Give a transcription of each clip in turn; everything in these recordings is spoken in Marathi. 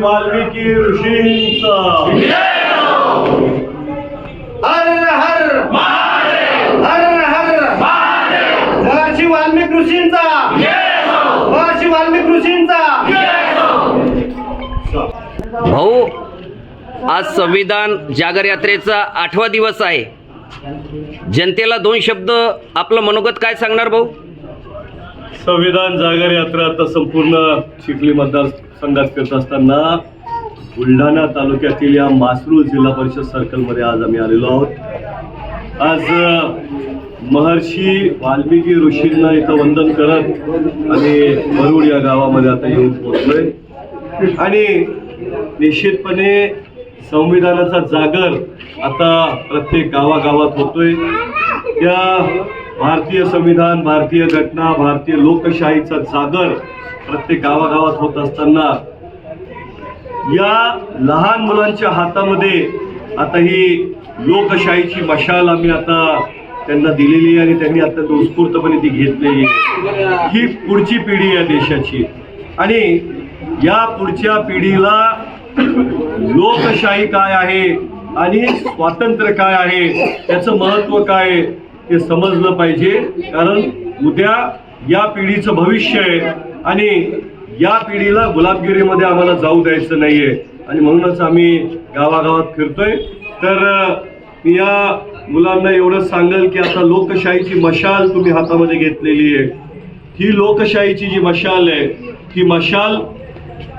वाल्मिकी ऋषींचा हर हर हर हर महर्षी वाल्मिकी ऋषींचा महर्षी वाल्मिकी ऋषींचा भाऊ आज संविधान जागर यात्रेचा आठवा दिवस आहे. जनतेला दोन शब्द आपलं मनोगत काय सांगणार भाऊ? संविधान जागर यात्रा आता संपूर्ण चिखली मतदारसंघात करत असताना बुलढाणा तालुक्यातील या मासरूळ जिल्हा परिषद सर्कलमध्ये आज आम्ही आलेलो आहोत. आज महर्षी वाल्मिकी ऋषींना इथं वंदन करत आणि मरुड या गावामध्ये आता येऊन पोहोचलोय. आणि निश्चितपणे संविधानाचा जागर आता प्रत्येक गावागावात होतोय. त्या भारतीय संविधान भारतीय घटना भारतीय लोकशाहीचा जागर प्रत्येक गावागावात होत असताना या लहान मुलांच्या हातामध्ये आता ही लोकशाहीची मशाल आम्ही आता त्यांना दिलेली आहे आणि त्यांनी आता उत्स्फूर्तपणे ती घेतलेली आहे. ही पुढची पिढी आहे देशाची. आणि या पुढच्या पिढीला लोकशाही काय आहे आणि स्वातंत्र्य काय आहे त्याचं महत्त्व काय आहे समजलं पाहिजे. कारण उद्या या पिढीचं भविष्य आहे आणि या पिढीला गुलाबगिरीमध्ये आम्हाला जाऊ द्यायचं नाही आहे आणि म्हणूनच आम्ही गावागावात फिरतोय. तर या मुलांना एवढं सांगेल की आता लोकशाहीची मशाल तुम्ही हातामध्ये घेतलेली आहे. ही लोकशाहीची जी मशाल आहे ती मशाल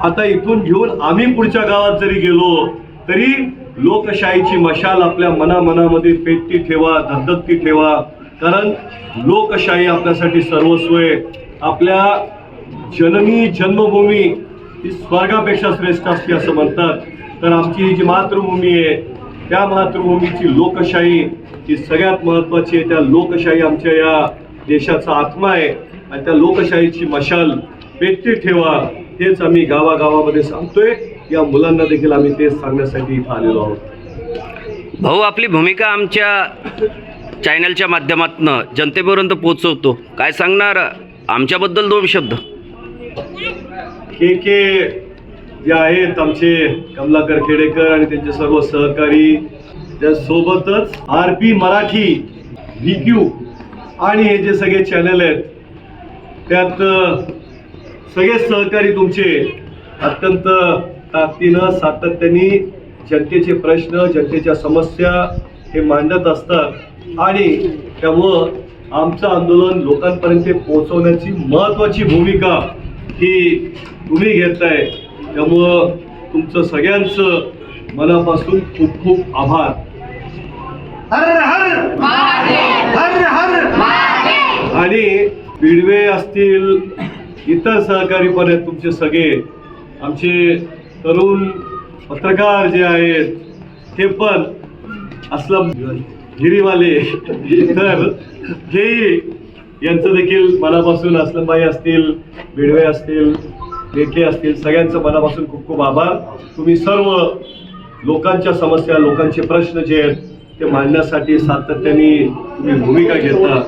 आता इथून घेऊन आम्ही पुढच्या गावात जरी गेलो तरी लोकशाहीची मशाल आपल्या मनामनामध्ये पेटती ठेवा धगधगती ठेवा. कारण लोकशाही आपल्यासाठी सर्वस्व आहे. आपल्या जननी जन्मभूमी ही स्वर्गापेक्षा श्रेष्ठ असते असं म्हणतात. तर आमची ही जी मातृभूमी आहे त्या मातृभूमीची लोकशाही ही सगळ्यात महत्त्वाची आहे. त्या लोकशाही आमच्या या देशाचा आत्मा आहे. आणि त्या लोकशाहीची मशाल पेटती ठेवा हेच आम्ही गावागावामध्ये सांगतोय. या मुलांना देखील आम्ही तेच सांगण्यासाठी इथं आलेलो आहोत. भाऊ आपली भूमिका आमच्या चॅनलच्या माध्यमातून जनतेपर्यंत पोहोचवतो. काय सांगणार? आमच्याबद्दल दोन शब्द. के के जे आहेत आमचे कमलाकर खेडेकर आणि त्यांचे सर्व सहकारी त्या सोबतच R P Marathi V Q आणि हे जे सगळे चॅनल आहेत त्यात सगळे सहकारी तुमचे अत्यंत ताकदीनं सातत्याने जनतेचे प्रश्न जनतेच्या समस्या हे मांडत असतात आणि त्यामुळं आमचं आंदोलन लोकांपर्यंत पोहोचवण्याची महत्त्वाची भूमिका ही तुम्ही घेताय. त्यामुळं तुमचं सगळ्यांचं मनापासून खूप खूप आभार. हर हर! हर हर! आणि बिडवे असतील इतर सहकारी पण आहेत तुमचे सगळे आमचे तरुण पत्रकार जे आहेत ते पण असलं गिरीवाले तर हेही यांचं देखील मनापासून असलमबाई असतील बिडवे असतील लेखे असतील सगळ्यांचं मनापासून खूप खूप आभार. तुम्ही सर्व लोकांच्या समस्या लोकांचे प्रश्न जे आहेत ते मांडण्यासाठी सातत्याने तुम्ही भूमिका घेता.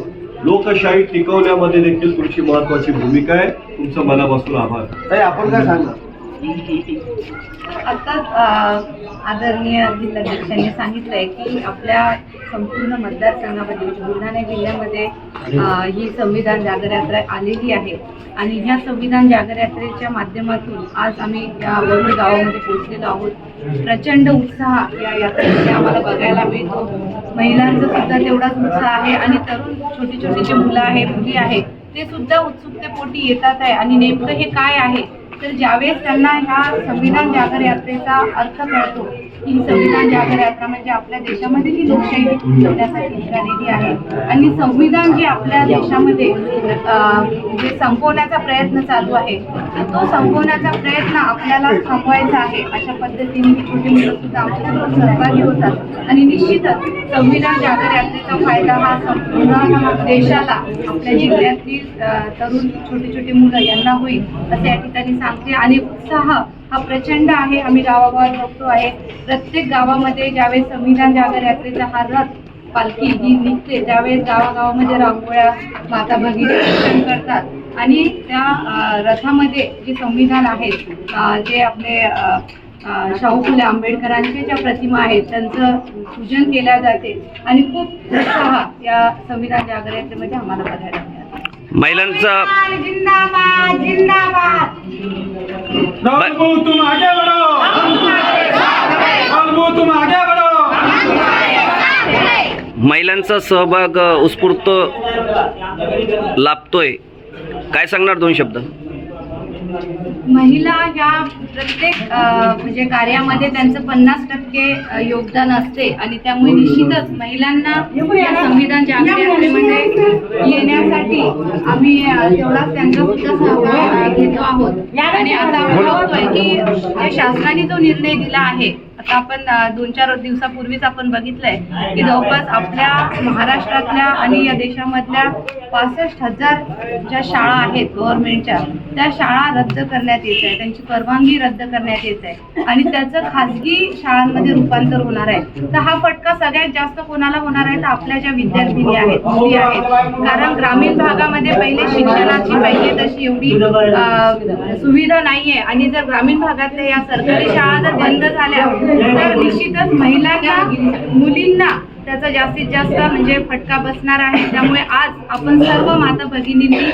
लोकशाही टिकवण्यामध्ये देखील तुमची महत्वाची भूमिका आहे. तुमचं मनापासून आभार. आपण काय सांगा आत्ताच आदरणीय जिल्हाध्यक्षांनी सांगितलंय की आपल्या संपूर्ण मतदारसंघामध्ये बुलढाणा जिल्ह्यामध्ये ही संविधान जागर यात्रा आलेली आहे. आणि ह्या संविधान जागर यात्रेच्या माध्यमातून आज आम्ही या वरुड गावामध्ये पोहोचलेलो आहोत. प्रचंड उत्साह या यात्रेमध्ये आम्हाला बघायला मिळतो. महिलांचा सुद्धा तेवढाच उत्साह आहे आणि तरुण छोटी छोटी जी मुलं आहे मुली आहेत ते सुद्धा उत्सुकतेपोटी येतात आहे. आणि नेमकं हे काय आहे? तर ज्यावेळेस त्यांना ह्या संविधान जागर यात्रेचा अर्थ कळतो ही संविधान जागर यात्रा म्हणजे आपल्या देशामध्ये जी लोकशाही ठेवण्यासाठी निघालेली आहे. आणि संविधान जे आपल्या देशामध्ये जे संपवण्याचा प्रयत्न चालू आहे तर तो संपवण्याचा प्रयत्न आपल्याला थांबवायचा आहे. अशा पद्धतीने छोटी मुलं सुद्धा आमच्यासोबत सहभागी होतात. आणि निश्चितच संविधान जागर यात्रेचा फायदा हा संपूर्ण देशाला आपल्या जिल्ह्यातील तरुण छोटी छोटी मुलं यांना होईल असं या ठिकाणी सांगते आणि उत्साह हा प्रचंड आहे. आम्ही गावागावात बघतो आहे. प्रत्येक गावामध्ये ज्यावेळेस संविधान जागर यात्रेचा हा रथ पालखी ही निघते त्यावेळेस गावागावामध्ये रांगोळ्या माता भगिनी दर्शन करतात. आणि त्या रथामध्ये जे संविधान आहेत जे आपले शाहू फुले आंबेडकरांच्या ज्या प्रतिमा आहेत त्यांचं पूजन केल्या जाते. आणि खूप उत्साह या संविधान जागर यात्रेमध्ये आम्हाला बघायला मिळाला. महिलांचा महिलांचा सहभाग उत्स्फूर्त लाभतोय. काय सांगणार दोन शब्द? महिला या प्रत्येक म्हणजे कार्यामध्ये त्यांचं पन्नास टक्के योगदान असते आणि त्यामुळे निश्चितच महिलांना संविधान जागृतीमध्ये येण्यासाठी आम्ही तेवढाच त्यांचा सुद्धा सहभाग घेतो आहोत. आणि आता आपण बघतोय की शासनाने जो निर्णय दिला आहे आता आपण दोन चार दिवसापूर्वीच आपण बघितलंय की जवळपास आपल्या महाराष्ट्रातल्या आणि या देशामधल्या पासष्ट हजार ज्या शाळा आहेत गव्हर्नमेंटच्या त्या शाळा रद्द करण्यात येत आहे त्यांची परवानगी रद्द करण्यात येत आहे. आणि त्याचं खाजगी शाळांमध्ये रूपांतर होणार आहे. तर हा फटका सगळ्यात जास्त कोणाला होणार आहे? तर आपल्या ज्या विद्यार्थिनी आहेत मुली आहेत. कारण ग्रामीण भागामध्ये पहिले शिक्षणाची पाहिजे तशी एवढी सुविधा नाहीये. आणि जर ग्रामीण भागातल्या या सरकारी शाळा जर बंद झाल्या तर निश्चितच महिलांना मुलींना त्याचा जास्तीत जास्त म्हणजे फटका बसणार आहे. त्यामुळे आज आपण सर्व माता भगिनींनी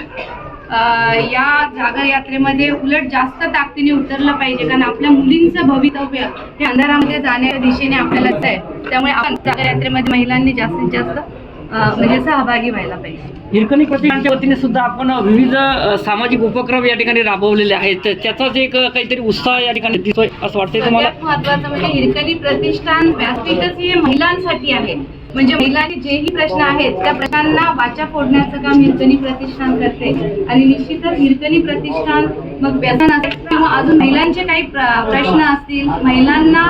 या जागर यात्रेमध्ये उलट जास्त ताकदीने उतरलं पाहिजे कारण आपल्या मुलींचं भवितव्य हे अंधारामध्ये जाण्याच्या दिशेने आपल्याला आहे त्यामुळे आपण जागर यात्रेमध्ये महिलांनी जास्तीत जास्त म्हणजे सहभागी व्हायला पाहिजे. हिरकणी प्रतिष्ठानच्या वतीने सुद्धा आपण विविध सामाजिक उपक्रम या ठिकाणी राबवलेले आहेत. त्याचाच एक काहीतरी उत्साह या ठिकाणी दिसतोय असं वाटतंय तुम्हाला? महत्वाचं म्हणजे हिरकणी प्रतिष्ठान व्यासपीठच हे महिलांसाठी आहे. म्हणजे महिलांचे जेही प्रश्न आहेत त्या प्रश्नांना वाचा फोडण्याचं काम हिरकणी प्रतिष्ठान करते. आणि निश्चितच हिरकणी प्रतिष्ठान मग व्यसन असेल किंवा अजून महिलांचे काही प्र- प्रश्न असतील महिलांना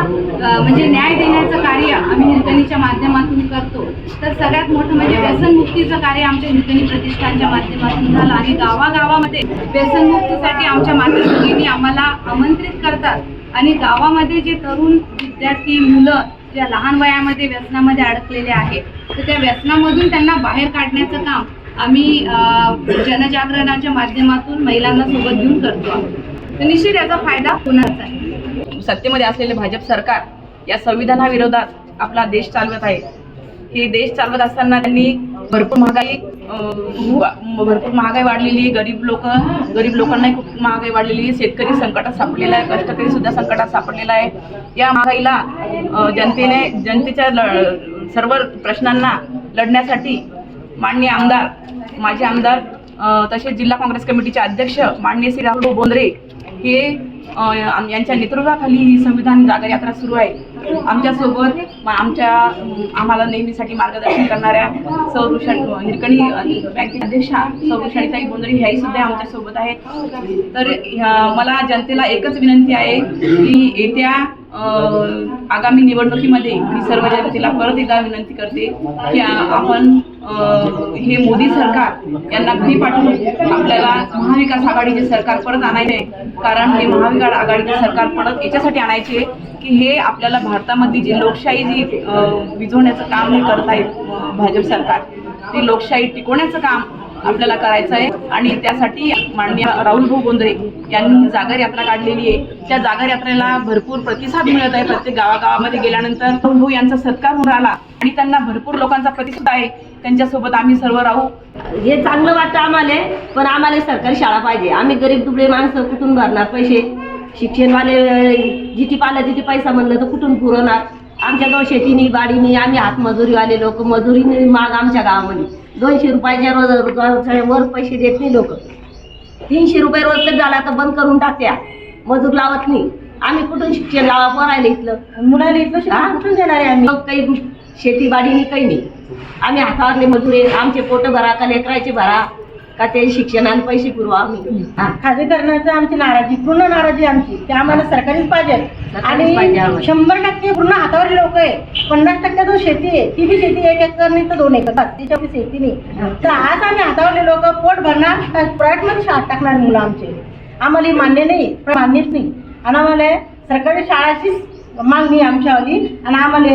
म्हणजे न्याय देण्याचं कार्य आम्ही हिरकणीच्या माध्यमातून करतो. तर सगळ्यात मोठं म्हणजे व्यसनमुक्तीचं कार्य आमच्या हिरकणी प्रतिष्ठानच्या माध्यमातून झालं आणि गावागावामध्ये व्यसनमुक्तीसाठी आमच्या मातृभगिनी आम्हाला आमंत्रित करतात. आणि गावामध्ये जे तरुण विद्यार्थी मुलं ज्या लहान वयामध्ये व्यसनामध्ये अडकलेले आहेत तर त्या व्यसनामधून त्यांना बाहेर काढण्याचं काम आम्ही जनजागरणाच्या माध्यमातून महिलांना सोबत घेऊन करतो आहोत. तर निश्चित याचा फायदा होणारच आहे. सत्तेमध्ये असलेले भाजप सरकार या संविधानाविरोधात आपला देश चालवत आहे. हे देश चालवत असताना त्यांनी भरपूर महागाई भरपूर महागाई वाढलेली आहे गरीब लोक गरीब लोकांनाही खूप महागाई वाढलेली आहे शेतकरी संकटात सापडलेला आहे कष्टकरी सुद्धा संकटात सापडलेला आहे. या महागाईला जनतेने जनतेच्या ल- सर्व प्रश्नांना लढण्यासाठी माननीय आमदार माजी आमदार तसेच जिल्हा काँग्रेस कमिटीचे अध्यक्ष माननीय श्री राहुल बोंद्रे हे यांच्या नेतृत्वाखाली ही संविधान जागर यात्रा सुरू आहे. आमच्यासोबत आमच्या आम्हाला नेहमीसाठी मार्गदर्शन करणाऱ्या सौरुषण हिरकणी बँकेच्या अध्यक्षा सौरुषणीताई बोंद्रे ह्याही सुद्धा आमच्यासोबत आहेत. तर ह्या- मला जनतेला एकच विनंती आहे की येत्या आगामी निवडणुकीमध्ये मी सर्व जनतेला परत एकदा विनंती करते की आपण हे मोदी सरकार यांना घरी पाठवून आपल्याला महाविकास आघाडीचे सरकार परत आणायचे कारण हे महाविकास आघाडीचे सरकार परत याच्यासाठी आणायचे की हे आपल्याला भारतामध्ये जी लोकशाही जी विझवण्याचं काम हे करत आहेत भाजप सरकार ती लोकशाही टिकवण्याचं काम आपल्याला करायचं आहे. आणि त्यासाठी माननीय राहुल भाऊ गोंधळे यांनी जागर यात्रा काढलेली आहे. त्या जागर यात्रेला भरपूर प्रतिसाद मिळत आहे. प्रत्येक गावागावामध्ये गेल्यानंतर राहुल भाऊ यांचा सत्कार होऊन राहिला. आणि त्यांना भरपूर लोकांचा प्रतिसाद आहे. त्यांच्यासोबत आम्ही सर्व राहू. हे चांगलं वाटतं आम्हाला पण आम्हाला सरकारी शाळा पाहिजे. आम्ही गरीब दुबळे माणसं कुठून भरणार पैसे? शिक्षणवाले जिथे पाहिलं तिथे पैसा म्हणलं तर कुठून पुरवणार? आमच्याजवळ शेतीनी बाडीनी आम्ही हातमजुरीवाले लोक मजुरीने माग आमच्या गावामध्ये. दोनशे रुपयाच्या रोज वर पैसे देत नाही लोक. तीनशे रुपये रोज तर झाला तर बंद करून टाकत्या मजूर लावत नाही. आम्ही कुठून शिक्षण लावा पोरायला इथलं? मुलाला इथलं शिक्षण कुठून देणार आहे आम्ही? काही शेती बाडीनी काही नाही. आम्ही हातावरले मजूर आमचे पोट भरा का लेकरायचे भरा. का ते शिक्षणाला पैसे पुरवा आम्ही हा. खाजगीकरणाचं आमची नाराजी पूर्ण नाराजी आमची की आम्हाला सरकारीच पाहिजे सरकारीच पाहिजे आणि आम्हाला. शंभर टक्के पूर्ण हातावर लोक आहे पन्नास टक्के जो शेती आहे ती बी शेती एक एकर नाही तर दोन एकर बस त्याच्या बी शेती नाही तर आज आम्ही हातावरले लोक पोट भरणार प्रायव्हेटमध्ये शाळा टाकणार मुलं आमचे आम्हाला हे मान्य नाही मान्यच नाही आणि आम्हाला सरकारी शाळाचीच मागणी आमच्यावाली आणि आम्हाला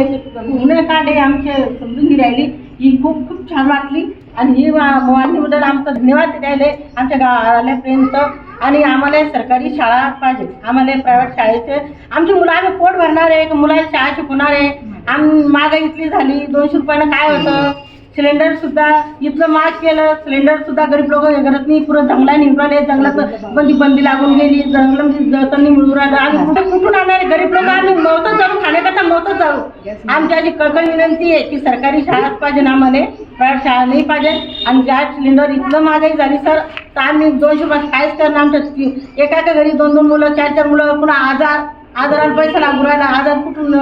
गुन्हे हे आमचे समजून घी राहिली ही खूप खूप छान वाटली. आणि ही मागणीबद्दल आमचा धन्यवाद द्यायला आमच्या गावाल्यापर्यंत आणि आम्हाला सरकारी शाळा पाहिजे. आम्हाला प्रायव्हेट शाळेचे. आमची मुलं आम्ही पोट भरणार आहे मुलांची शाळा शिकवणार. आहे आम मागं इथली झाली. दोनशे रुपयानं काय होतं? सिलेंडर सुद्धा इतकं महाग केलं सिलेंडर सुद्धा गरीब लोक करत नाही पुरं जंगला निघाले जंगलात बंदी बंदी लागून गेली जंगलामध्ये जळताना मिळून राहिलं. आम्ही कुठे कुठून आणणार गरीब लोक आम्ही मोफतच जाऊ खाण्याकरता मोफतच जाऊ आमची आधी कळकळ विनंती आहे की सरकारी शाळाच पाहिजे ना आम्हाला प्रायव्हेट शाळा नाही पाहिजे. आणि गॅस सिलेंडर इतकं महागाई झाली सर तर आम्ही दोनशे रुपयात काहीच करणार आमच्या एका घरी दोन दोन मुलं चार चार मुलं पुन्हा आजार आजाराला पैसा लागू राहिला. आजार कुठून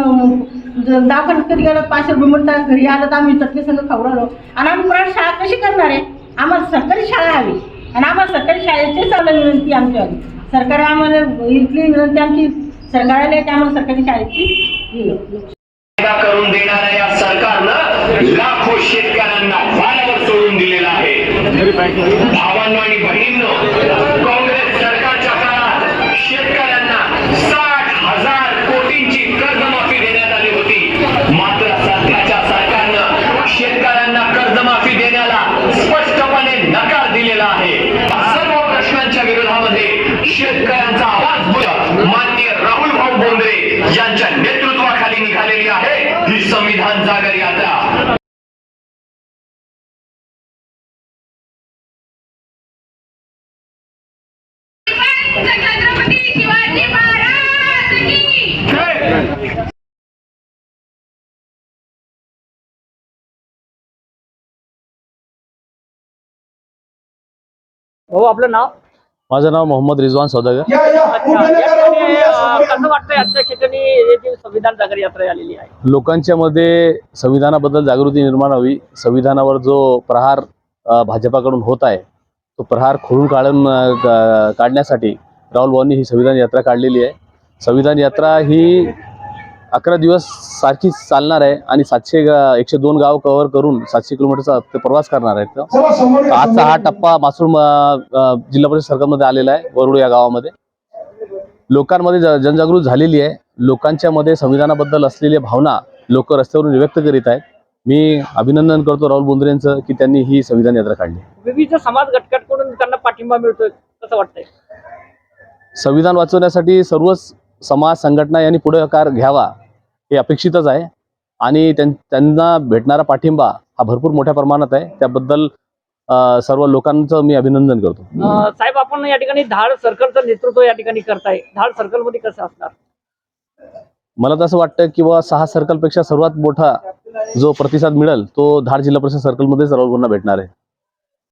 दाखल ज- कधी गेलं पाचशे रुपये म्हणतात घरी आलं तर आम्ही चटणी संघ खाऊ राहिलो. आणि आम्ही मुळात शाळा कशी करणार आहे? आम्हाला सरकारी शाळा हवी. आणि आम्हाला सरकारी शाळेची आम्हाला विनंती आमच्यावाली सरकार आम्हाला इथली विनंती आमची सरकारला आहे आम्हाला सरकारी शाळेची ही आहे. करून देणाऱ्या या सरकारनं. लाखो शेतकऱ्यांना वाऱ्यावर सोडून दिलेला आहे. भावांनो आणि बहिणींनो काँग्रेस सरकारच्या काळात शेतकऱ्यांना शेतकऱ्यांचा आवाज बुलंद माननीय राहुल भाऊ बोंद्रे यांच्या नेतृत्वाखाली निघालेली आहे. ही संविधान जागर यात्रा. भाऊ आपलं नाव? माझं नाव मोहम्मद रिजवान सौदागर. या या. अच्छा. या ठिकाणी, अं, कसं वाटतंय आजच्या ठिकाणी जी संविधान जागर यात्रा आलेली आहे? लोकांच्या मध्ये संविधानाबद्दल जागृती निर्माण व्हावी संविधानावर जो प्रहार भाजपाकडून होत आहे तो प्रहार खोडून काढून काढण्यासाठी राहुल भाऊंनी ही संविधान यात्रा काढलेली आहे. संविधान यात्रा ही अकरा दिवस सारखीच चालणार आहे आणि सातशे एकशे दोन गाव कव्हर करून सातशे किलोमीटरचा ते प्रवास करणार आहेत. आजचा हा. टप्पा मासूर जिल्हा परिषद सरकारमध्ये आलेला आहे वरुड या गावामध्ये. लोकांमध्ये जनजागृती झालेली आहे. लोकांच्या मध्ये संविधानाबद्दल असलेल्या भावना लोक रस्त्यावरून व्यक्त करीत आहेत. मी अभिनंदन करतो राहुल बोंद्रे यांचं की त्यांनी ही संविधान यात्रा काढली. विविध समाज घटकांकडून त्यांना पाठिंबा मिळतोय कसं वाटतंय. संविधान वाचवण्यासाठी सर्वच समाज संघटना यांनी पुढाकार घ्यावा हे अपेक्षितच आहे. आणि त्यां- त्यांना भेटणारा पाठिंबा हा भरपूर मोठ्या प्रमाणात आहे. त्याबद्दल सर्व लोकांचं मी अभिनंदन करतो. साहेब आपण या ठिकाणी धाड सर्कलचं नेतृत्व या ठिकाणी करताय. धाड सर्कलमध्ये कसं असणार? मला तर असं वाटतं की बाबा सहा सर्कलपेक्षा सर्वात मोठा जो प्रतिसाद मिळेल तो धाड जिल्हा परिषद सर्कलमध्येच राहुल भाऊंना भेटणार आहे.